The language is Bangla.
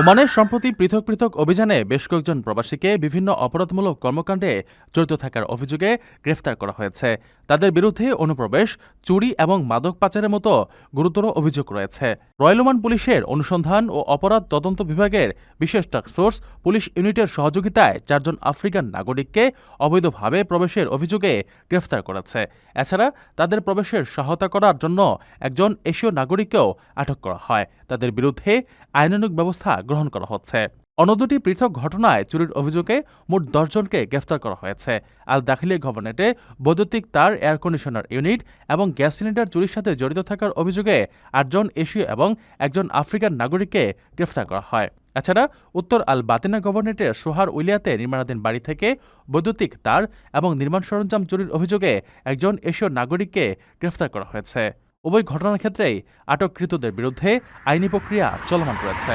ওমানের সম্প্রতি পৃথক পৃথক অভিযানে বেশ কয়েকজন প্রবাসীকে বিভিন্ন অপরাধমূলক কর্মকাণ্ডে জড়িত থাকার অভিযোগে গ্রেফতার করা হয়েছে। তাদের বিরুদ্ধে অনুপ্রবেশ, চুরি এবং মাদক পাচারের মতো গুরুতর অভিযোগ রয়েছে। রয়্যাল ওমান পুলিশের অনুসন্ধান ও অপরাধ তদন্ত বিভাগের বিশেষ টাস্কফোর্স পুলিশ ইউনিটের সহযোগিতায় চারজন আফ্রিকান নাগরিককে অবৈধভাবে প্রবেশের অভিযোগে গ্রেফতার করেছে। এছাড়া তাদের প্রবেশের সহায়তা করার জন্য একজন এশীয় নাগরিককেও আটক করা হয়। তাদের বিরুদ্ধে আইনানুগ ব্যবস্থা গ্রহণ করা হচ্ছে। অন্য দুটি পৃথক ঘটনায় চুরির অভিযোগে মোট দশজনকে গ্রেফতার করা হয়েছে। আল দাখিলি গভর্নেটে বৈদ্যুতিক তার, এয়ার কন্ডিশনার ইউনিট এবং গ্যাস সিলিন্ডার চুরির সাথে জড়িত থাকার অভিযোগে আটজন এশীয় এবং একজন আফ্রিকান নাগরিককে গ্রেফতার করা হয়। এছাড়া উত্তর আল বাতিনা গভর্নরেটের সোহার উলিয়াতে নির্মাণাধীন বাড়ি থেকে বৈদ্যুতিক তার এবং নির্মাণ সরঞ্জাম চুরির অভিযোগে একজন এশীয় নাগরিককে গ্রেফতার করা হয়েছে। উভয় ঘটনার ক্ষেত্রেই আটককৃতদের বিরুদ্ধে আইনি প্রক্রিয়া চলমান রয়েছে।